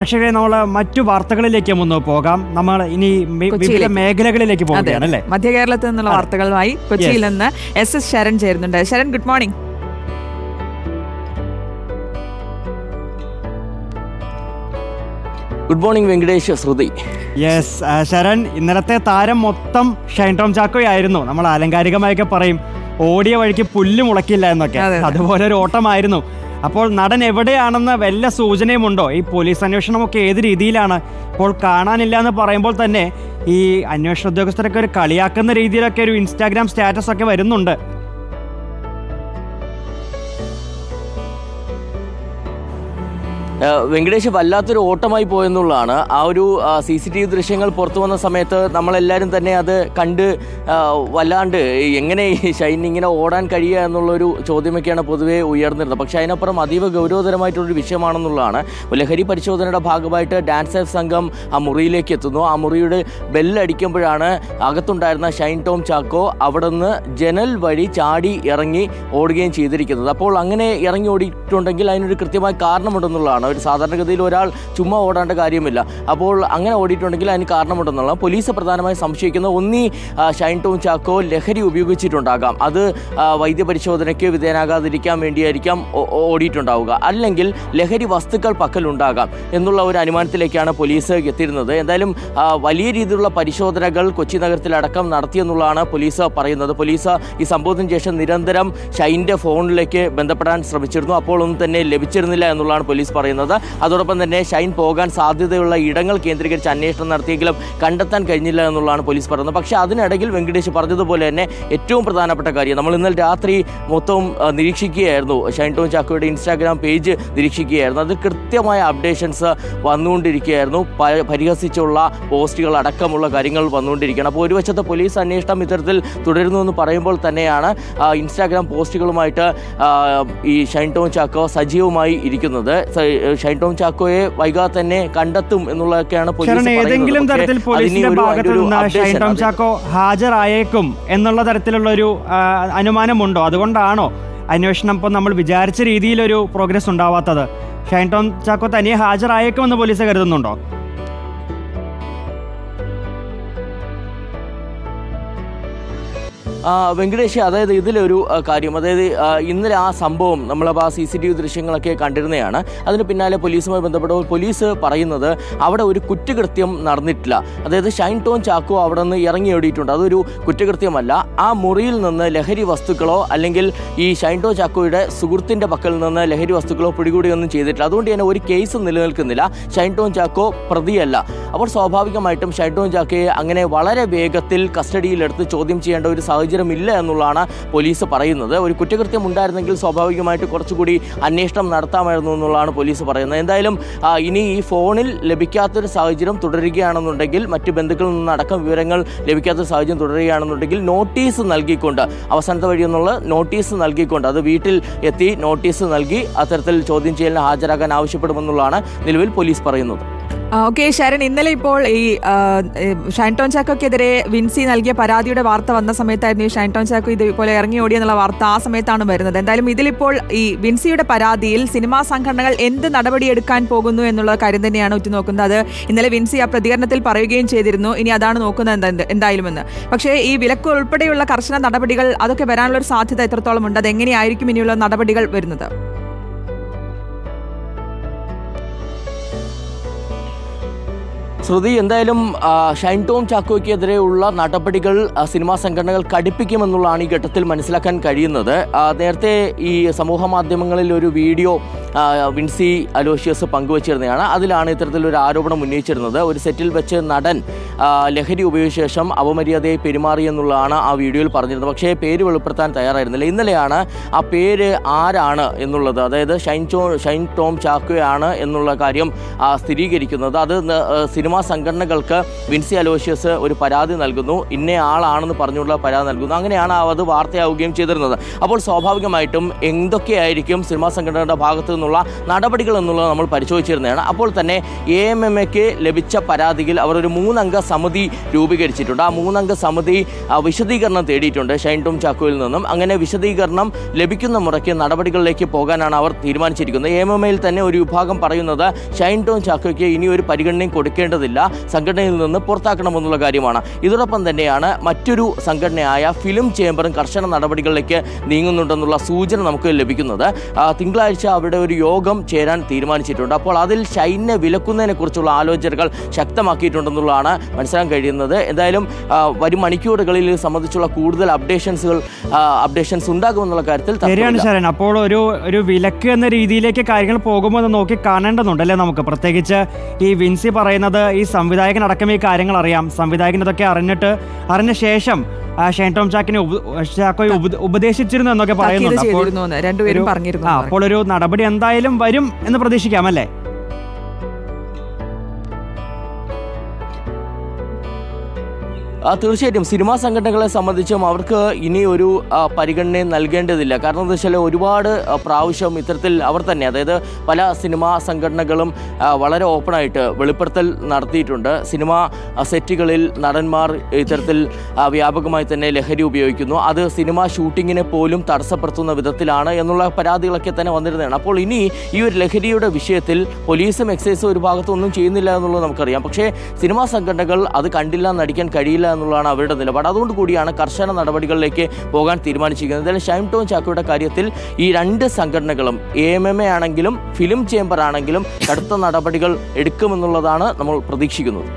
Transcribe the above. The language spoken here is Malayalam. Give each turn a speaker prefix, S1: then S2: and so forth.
S1: പക്ഷേ നമ്മൾ മറ്റു വാർത്തകളിലേക്ക് ഒന്ന് പോകാം. നമ്മൾ ഇനി വിവിധ മേഖലകളിലേക്ക്
S2: പോകുകയാണ്
S1: പോവുകയാണ് അല്ലേ?
S2: മധ്യ കേരളത്തിൽ നിന്നുള്ള വാർത്തകളുമായി കൊച്ചിയിൽ നിന്ന് എസ് എസ് ശരൺ ചേരുന്നുണ്ട്. Sharan good morning.
S3: Good morning Venkatesh Shruti.
S1: Yes Sharan ഇന്നലത്തെ താരം മൊത്തം ഷൈൻ ടോം ചാക്കോ ആയിരുന്നു നമ്മൾ ആലങ്കാരികമായൊക്കെ പറയും ഓടിയ വഴിക്ക് പുല്ല് മുളക്കില്ല എന്നൊക്കെ.
S2: അതെ, അതെ.
S1: അതുപോലെ ഒരു ഓട്ടമായിരുന്നു. അപ്പോൾ നടൻ എവിടെയാണെന്ന് വല്ല സൂചനയുമുണ്ടോ? ഈ പോലീസ് അന്വേഷണമൊക്കെ ഏത് രീതിയിലാണ്? ഇപ്പോൾ കാണാനില്ല എന്ന് പറയുമ്പോൾ തന്നെ ഈ അന്വേഷണ ഉദ്യോഗസ്ഥരൊക്കെ ഒരു കളിയാക്കുന്ന രീതിയിലൊക്കെ ഒരു ഇൻസ്റ്റാഗ്രാം സ്റ്റാറ്റസ് ഒക്കെ വരുന്നുണ്ട്.
S3: വെങ്കടേഷ് വല്ലാത്തൊരു ഓട്ടമായി പോയെന്നുള്ളതാണ്. ആ ഒരു സി സി ടി വി ദൃശ്യങ്ങൾ പുറത്തു വന്ന സമയത്ത് നമ്മളെല്ലാവരും തന്നെ അത് കണ്ട് വല്ലാണ്ട് എങ്ങനെ ഷൈൻ ഇങ്ങനെ ഓടാൻ കഴിയുക എന്നുള്ളൊരു ചോദ്യമൊക്കെയാണ് പൊതുവേ ഉയർന്നിരുന്നത്. പക്ഷേ അതിനപ്പുറം അതീവ ഗൗരവതരമായിട്ടുള്ളൊരു വിഷയമാണെന്നുള്ളതാണ്. ലഹരി പരിശോധനയുടെ ഭാഗമായിട്ട് ഡാൻസ് സംഘം ആ മുറിയിലേക്ക് എത്തുന്നു. ആ മുറിയുടെ ബെല്ലടിക്കുമ്പോഴാണ് അകത്തുണ്ടായിരുന്ന ഷൈൻ ടോം ചാക്കോ അവിടെ നിന്ന് ജനൽ വഴി ചാടി ഇറങ്ങി ഓടുകയും ചെയ്തിരിക്കുന്നത്. അപ്പോൾ അങ്ങനെ ഇറങ്ങി ഓടിയിട്ടുണ്ടെങ്കിൽ അതിനൊരു കൃത്യമായ കാരണമുണ്ടെന്നുള്ളതാണ് ഒരു സാധാരണഗതിയിൽ ഒരാൾ ചുമ്മാ ഓടേണ്ട കാര്യമില്ല. അപ്പോൾ അങ്ങനെ ഓടിയിട്ടുണ്ടെങ്കിൽ അതിന് കാരണമുണ്ടെന്നുള്ള പോലീസ് പ്രധാനമായും സംശയിക്കുന്ന ഒന്നീ ഷൈൻ ടോം ചാക്കോ ലഹരി ഉപയോഗിച്ചിട്ടുണ്ടാകാം. അത് വൈദ്യപരിശോധനയ്ക്ക് വിധേയനാകാതിരിക്കാൻ വേണ്ടിയായിരിക്കാം ഓടിയിട്ടുണ്ടാവുക. അല്ലെങ്കിൽ ലഹരി വസ്തുക്കൾ പക്കലുണ്ടാകാം എന്നുള്ള ഒരു അനുമാനത്തിലേക്കാണ് പോലീസ് എത്തിയിരുന്നത്. എന്തായാലും വലിയ രീതിയിലുള്ള പരിശോധനകൾ കൊച്ചി നഗരത്തിലടക്കം നടത്തിയെന്നുള്ളതാണ് പോലീസ് പറയുന്നത്. പോലീസ് ഈ സംഭവത്തിന് ശേഷം നിരന്തരം ഷൈന്റെ ഫോണിലേക്ക് ബന്ധപ്പെടാൻ ശ്രമിച്ചിരുന്നു. അപ്പോൾ ഒന്നും തന്നെ ലഭിച്ചിരുന്നില്ല എന്നുള്ളതാണ് പോലീസ് പറയുന്നത്. അതോടൊപ്പം തന്നെ ഷൈൻ പോകാൻ സാധ്യതയുള്ള ഇടങ്ങൾ കേന്ദ്രീകരിച്ച് അന്വേഷണം നടത്തിയെങ്കിലും കണ്ടെത്താൻ കഴിഞ്ഞില്ല എന്നുള്ളതാണ് പോലീസ് പറയുന്നത്. പക്ഷേ അതിനിടയിൽ വെങ്കടേഷ് പറഞ്ഞതുപോലെ തന്നെ ഏറ്റവും പ്രധാനപ്പെട്ട കാര്യം നമ്മൾ ഇന്നലെ രാത്രി മൊത്തം നിരീക്ഷിക്കുകയായിരുന്നു. ഷൈൻ ടോം ചാക്കോയുടെ ഇൻസ്റ്റാഗ്രാം പേജ് നിരീക്ഷിക്കുകയായിരുന്നു. അത് കൃത്യമായ അപ്ഡേഷൻസ് വന്നുകൊണ്ടിരിക്കുകയായിരുന്നു. പരിഹസിച്ചുള്ള പോസ്റ്റുകൾ അടക്കമുള്ള കാര്യങ്ങൾ വന്നുകൊണ്ടിരിക്കുകയാണ്. അപ്പോൾ ഒരു വശത്ത് പോലീസ് അന്വേഷണം ഇത്തരത്തിൽ തുടരുന്നു എന്ന് പറയുമ്പോൾ തന്നെയാണ് ഇൻസ്റ്റാഗ്രാം പോസ്റ്റുകളുമായിട്ട് ഈ ഷൈൻ ടോം ചാക്കോ സജീവമായി ഇരിക്കുന്നത്. സ- ഷൈൻ ടോം ചാക്കോയെ വൈകാതെ തന്നെ കണ്ടെത്തും എന്നുള്ളതൊക്കെയാണ്.
S1: ഏതെങ്കിലും തരത്തിൽ പോലീസിന്റെ
S3: ഒരു-
S1: ഭാഗത്ത്
S3: ഒരു
S1: നിന്ന് ഷൈൻ
S3: updation
S1: ടോം
S3: അത്.
S1: ചാക്കോ ഹാജരായേക്കും എന്നുള്ള തരത്തിലുള്ള ഒരു അനുമാനമുണ്ടോ? അതുകൊണ്ടാണോ അന്വേഷണം ഇപ്പോൾ നമ്മൾ വിചാരിച്ച രീതിയിലൊരു പ്രോഗ്രസ് ഉണ്ടാവാത്തത്? ഷൈൻ ടോം ചാക്കോ തനിയെ ഹാജരായേക്കുമെന്ന് പോലീസ് കരുതുന്നുണ്ടോ?
S3: വെങ്കടേഷ് അതായത് ഇതിലൊരു കാര്യം അതായത് ഇന്നലെ ആ സംഭവം നമ്മളപ്പോൾ ആ സി സി ടി വി ദൃശ്യങ്ങളൊക്കെ കണ്ടിരുന്നതാണ് അതിന് പിന്നാലെ പോലീസുമായി ബന്ധപ്പെട്ടപ്പോൾ പോലീസ് പറയുന്നത് അവിടെ ഒരു കുറ്റകൃത്യം നടന്നിട്ടില്ല. അതായത് ഷൈൻ ടോൺ ചാക്കോ അവിടെ നിന്ന് ഇറങ്ങി ഓടിയിട്ടുണ്ട്. അതൊരു കുറ്റകൃത്യമല്ല. ആ മുറിയിൽ നിന്ന് ലഹരി വസ്തുക്കളോ അല്ലെങ്കിൽ ഈ ഷൈൻ ടോൺ ചാക്കോയുടെ സുഹൃത്തിന്റെ പക്കൽ നിന്ന് ലഹരി വസ്തുക്കളോ പിടികൂടുകയൊന്നും ചെയ്തിട്ടില്ല. അതുകൊണ്ട് തന്നെ ഒരു കേസ് നിലനിൽക്കുന്നില്ല. ഷൈൻ ടോൺ ചാക്കോ പ്രതിയല്ല. അപ്പോൾ സ്വാഭാവികമായിട്ടും ഷൈൻ ടോൺ ചാക്കോയെ അങ്ങനെ വളരെ വേഗത്തിൽ കസ്റ്റഡിയിലെടുത്ത് ചോദ്യം ചെയ്യേണ്ട ഒരു സാഹചര്യം ഇല്ല എന്നുള്ളതാണ് പോലീസ് പറയുന്നത്. ഒരു കുറ്റകൃത്യം ഉണ്ടായിരുന്നെങ്കിൽ സ്വാഭാവികമായിട്ട് കുറച്ചുകൂടി അന്വേഷണം നടത്താമായിരുന്നു എന്നുള്ളതാണ് പോലീസ് പറയുന്നത്. എന്തായാലും ഇനി ഈ ഫോണിൽ ലഭിക്കാത്തൊരു സാഹചര്യം തുടരുകയാണെന്നുണ്ടെങ്കിൽ മറ്റ് ബന്ധുക്കളിൽ നിന്നടക്കം വിവരങ്ങൾ ലഭിക്കാത്ത സാഹചര്യം തുടരുകയാണെന്നുണ്ടെങ്കിൽ നോട്ടീസ് നൽകിക്കൊണ്ട് അവസാനത്തെ വഴി എന്നുള്ള നോട്ടീസ് നൽകിക്കൊണ്ട് അത് വീട്ടിൽ എത്തി നോട്ടീസ് നൽകി അത്തരത്തിൽ ചോദ്യം ചെയ്യലിന് ഹാജരാകാൻ ആവശ്യപ്പെടുമെന്നുള്ളതാണ് നിലവിൽ പോലീസ് പറയുന്നത്.
S2: ഓക്കെ ശരൺ ഇന്നലെ ഇപ്പോൾ ഈ ആ, ഏ, ഷൈൻ ടോൺ ചാക്കോക്കെതിരെ വിൻസി നൽകിയ പരാതിയുടെ വാർത്ത വന്ന സമയത്തായിരുന്നു ഈ ഷൈൻ ടോൺ ചാക്കോ ഇതുപോലെ ഇറങ്ങി ഓടി എന്നുള്ള വാർത്ത ആ സമയത്താണ് വരുന്നത്. എന്തായാലും ഇതിലിപ്പോൾ ഈ വിൻസിയുടെ പരാതിയിൽ സിനിമാ സംഘടനകൾ എന്ത് നടപടിയെടുക്കാൻ പോകുന്നു എന്നുള്ള കാര്യം തന്നെയാണ് ഉറ്റുനോക്കുന്നത്. അത് ഇന്നലെ വിൻസി ആ പ്രതികരണത്തിൽ പറയുകയും ചെയ്തിരുന്നു. ഇനി അതാണ് നോക്കുന്നത് എന്താ എന്തായാലും എന്ന് പക്ഷേ ഈ വിലക്ക് ഉൾപ്പെടെയുള്ള കർശന നടപടികൾ അതൊക്കെ വരാനുള്ള ഒരു സാധ്യത എത്രത്തോളം ഉണ്ട്? അത് എങ്ങനെയായിരിക്കും ഇനിയുള്ള നടപടികൾ വരുന്നത്?
S3: ശ്രുതി എന്തായാലും ഷൈൻ ടോം ചാക്കോയ്ക്കെതിരെയുള്ള നടപടികൾ സിനിമാ സംഘടനകൾ കടുപ്പിക്കുമെന്നുള്ളതാണ് ഈ ഘട്ടത്തിൽ മനസ്സിലാക്കാൻ കഴിയുന്നത്. നേരത്തെ ഈ സമൂഹ മാധ്യമങ്ങളിൽ ഒരു വീഡിയോ വിൻസി അലോഷ്യസ് പങ്കുവച്ചിരുന്നതാണ്. അതിലാണ് ഇത്തരത്തിലൊരു ആരോപണം ഉന്നയിച്ചിരുന്നത്. ഒരു സെറ്റിൽ വെച്ച് നടൻ ലഹരി ഉപയോഗിച്ച ശേഷം അപമര്യാദയെ പെരുമാറി എന്നുള്ളതാണ് ആ വീഡിയോയിൽ പറഞ്ഞിരുന്നത്. പക്ഷേ പേര് വെളിപ്പെടുത്താൻ തയ്യാറായിരുന്നില്ല. ഇന്നലെയാണ് ആ പേര് ആരാണ് എന്നുള്ളത് അതായത് ഷൈൻ ചോ ഷൈൻ ടോം ചാക്കോയാണ് എന്നുള്ള കാര്യം സ്ഥിരീകരിക്കുന്നത്. അത് സിനിമാ സംഘടനകൾക്ക് വിൻസി അലോഷ്യസ് ഒരു പരാതി നൽകുന്നു. ഇന്ന ആളാണെന്ന് പറഞ്ഞുള്ള പരാതി നൽകുന്നു. അങ്ങനെയാണ് അത് വാർത്തയാവുകയും ചെയ്തിരുന്നത്. അപ്പോൾ സ്വാഭാവികമായിട്ടും എന്തൊക്കെയായിരിക്കും സിനിമാ സംഘടനയുടെ ഭാഗത്തു എന്നുള്ള നടപടികൾ എന്നുള്ളത് നമ്മൾ പരിശോധിച്ചിരുന്നതാണ്. അപ്പോൾ തന്നെ എ എം എം എക്ക് ലഭിച്ച പരാതിയിൽ അവർ ഒരു മൂന്നംഗ സമിതി രൂപീകരിച്ചിട്ടുണ്ട്. ആ മൂന്നംഗ സമിതി വിശദീകരണം തേടിയിട്ടുണ്ട് ഷൈൻ ടോം ചാക്കോയിൽ നിന്നും. അങ്ങനെ വിശദീകരണം ലഭിക്കുന്ന മുറയ്ക്ക് നടപടികളിലേക്ക് പോകാനാണ് അവർ തീരുമാനിച്ചിരിക്കുന്നത്. എ എം എം എയിൽ തന്നെ ഒരു വിഭാഗം പറയുന്നത് ഷൈൻ ടോം ചാക്കോയ്ക്ക് ഇനി ഒരു പരിഗണനയും കൊടുക്കേണ്ടതില്ല. സംഘടനയിൽ നിന്ന് പുറത്താക്കണമെന്നുള്ള കാര്യമാണ്. ഇതോടൊപ്പം തന്നെയാണ് മറ്റൊരു സംഘടനയായ ഫിലിം ചേംബറും കർശന നടപടികളിലേക്ക് നീങ്ങുന്നുണ്ടെന്നുള്ള സൂചന നമുക്ക് ലഭിക്കുന്നത്. തിങ്കളാഴ്ച അവിടെ ഒരു യോഗം ചേരാൻ തീരുമാനിച്ചിട്ടുണ്ട്. അപ്പോൾ അതിൽ ഷൈനെ വിലക്കുന്നതിനെ കുറിച്ചുള്ള ആലോചനകൾ ശക്തമാക്കിയിട്ടുണ്ടെന്നുള്ളതാണ് മനസ്സിലാക്കാൻ കഴിയുന്നത്. എന്തായാലും വരും മണിക്കൂറുകളിൽ സംബന്ധിച്ചുള്ള കൂടുതൽ അപ്ഡേഷൻസുകൾ അപ്ഡേഷൻസ് ഉണ്ടാകുമെന്നുള്ള കാര്യത്തിൽ
S1: ശരിയാണ് അപ്പോൾ ഒരു ഒരു വിലക്ക് എന്ന രീതിയിലേക്ക് കാര്യങ്ങൾ പോകുമ്പോൾ നോക്കി കാണേണ്ടതുണ്ടല്ലേ നമുക്ക്? പ്രത്യേകിച്ച് ഈ വിൻസി പറയുന്നത് ഈ സംവിധായകനടക്കം ഈ കാര്യങ്ങൾ അറിയാം. സംവിധായകൻ ഇതൊക്കെ അറിഞ്ഞിട്ട് അറിഞ്ഞ ശേഷം ഷൈൻ ടോം ചാക്കിനെ ചാക്കോയെ ഉപദേശിച്ചിരുന്നു എന്നൊക്കെ പറയുന്നുണ്ട്. അപ്പോൾ ഒരു നടപടി എന്തായാലും വരും എന്ന് പ്രതീക്ഷിക്കാം അല്ലേ?
S3: തീർച്ചയായിട്ടും. സിനിമാ സംഘടനകളെ സംബന്ധിച്ചും അവർക്ക് ഇനി ഒരു പരിഗണനയും നൽകേണ്ടതില്ല. കാരണം എന്താ വെച്ചാൽ ഒരുപാട് പ്രാവശ്യം ഇത്തരത്തിൽ അവർ തന്നെ അതായത് പല സിനിമാ സംഘടനകളും വളരെ ഓപ്പണായിട്ട് വെളിപ്പെടുത്തൽ നടത്തിയിട്ടുണ്ട്. സിനിമാ സെറ്റുകളിൽ നടന്മാർ ഇത്തരത്തിൽ വ്യാപകമായി തന്നെ ലഹരി ഉപയോഗിക്കുന്നു. അത് സിനിമാ ഷൂട്ടിങ്ങിനെ പോലും തടസ്സപ്പെടുത്തുന്ന വിധത്തിലാണ് എന്നുള്ള പരാതികളൊക്കെ തന്നെ വന്നിരുന്നതാണ്. അപ്പോൾ ഇനി ഈ ഒരു ലഹരിയുടെ വിഷയത്തിൽ പോലീസും എക്സൈസും ഒരു ഭാഗത്തൊന്നും ചെയ്യുന്നില്ല എന്നുള്ളത് നമുക്കറിയാം. പക്ഷേ സിനിമാ സംഘടനകൾ അത് കണ്ടില്ല നടിക്കാൻ കഴിയില്ല എന്നുള്ളതാണ് അവരുടെ നിലപാട്. അതുകൊണ്ട് കൂടിയാണ് കർശന നടപടികളിലേക്ക് പോകാൻ തീരുമാനിച്ചിരിക്കുന്നത്. എന്തായാലും ഷൈം ടോം ചാക്കോയുടെ കാര്യത്തിൽ ഈ രണ്ട് സംഘടനകളും എ എം എം എ ആണെങ്കിലും ഫിലിം ചേംബർ ആണെങ്കിലും കടുത്ത നടപടികൾ എടുക്കുമെന്നുള്ളതാണ് നമ്മൾ പ്രതീക്ഷിക്കുന്നത്.